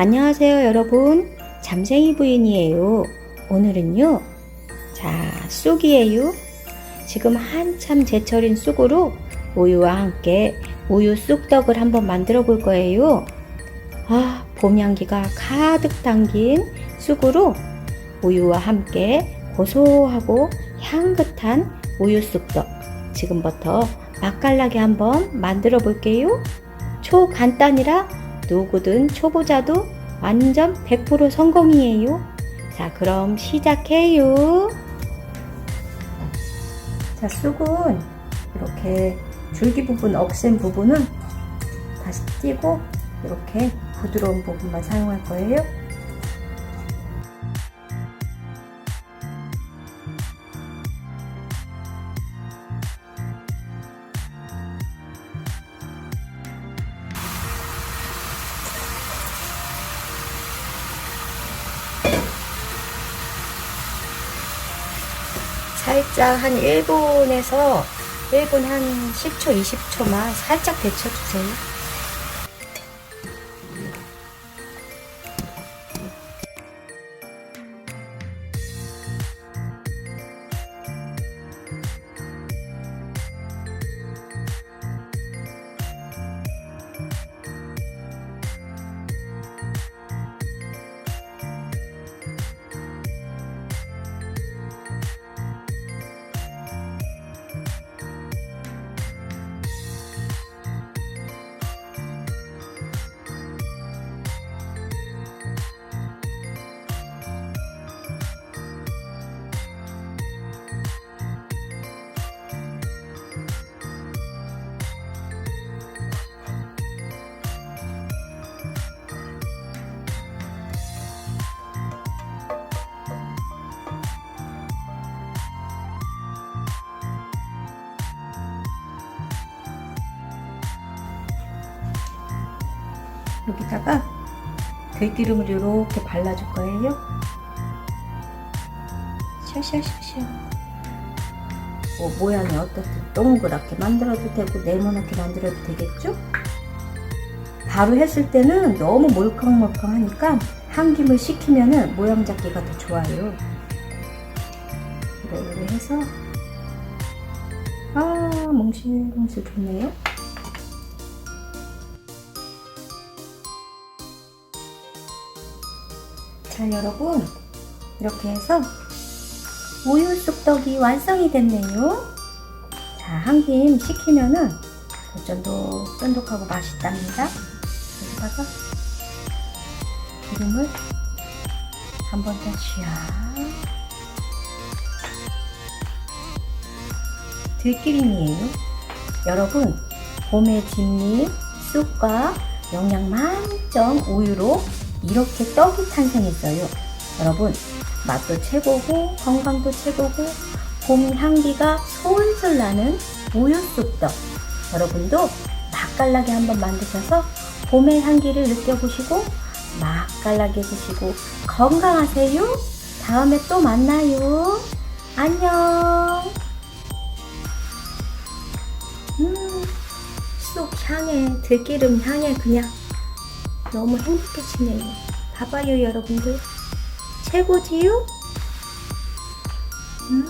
안녕하세요, 여러분. 잠생이 부인이에요. 오늘은요, 자, 쑥이에요. 지금 한참 제철인 쑥으로 우유와 함께 우유 쑥떡을 한번 만들어 볼 거예요. 아, 봄 향기가 가득 담긴 쑥으로 우유와 함께 고소하고 향긋한 우유 쑥떡. 지금부터 맛깔나게 한번 만들어 볼게요. 초 간단이라 누구든 초보자도 완전 100% 성공이에요. 자, 그럼 시작해요. 자, 쑥은 이렇게 줄기 부분, 억센 부분은 다시 띄고 이렇게 부드러운 부분만 사용할 거예요. 살짝 한 1분에서 1분 한 10초, 20초만 살짝 데쳐주세요. 여기다가 들기름을 이렇게 발라줄 거예요. 샤샤샤샤. 뭐 모양이 어떻든 동그랗게 만들어도 되고 네모나게 만들어도 되겠죠? 바로 했을 때는 너무 몰캉몰캉하니까 한 김을 식히면은 모양 잡기가 더 좋아요. 이렇게 해서 아 몽실몽실 좋네요. 자 여러분. 이렇게 해서 우유 쑥떡이 완성이 됐네요. 자 한 김 식히면은 더 쫀득쫀득하고 맛있답니다. 여기다가 기름을 한 번더 쥐야 들기름이에요. 여러분 봄의 뒷잎 쑥과 영양 만점 우유로 이렇게 떡이 탄생했어요. 여러분, 맛도 최고고, 건강도 최고고, 봄 향기가 솔솔 나는 우유 쑥떡. 여러분도 맛깔나게 한번 만드셔서 봄의 향기를 느껴보시고, 맛깔나게 드시고, 건강하세요. 다음에 또 만나요. 안녕. 음, 쑥 향에, 들기름 향에 그냥 너무 행복해지네요. 봐봐요, 여러분들. 최고지요? 응?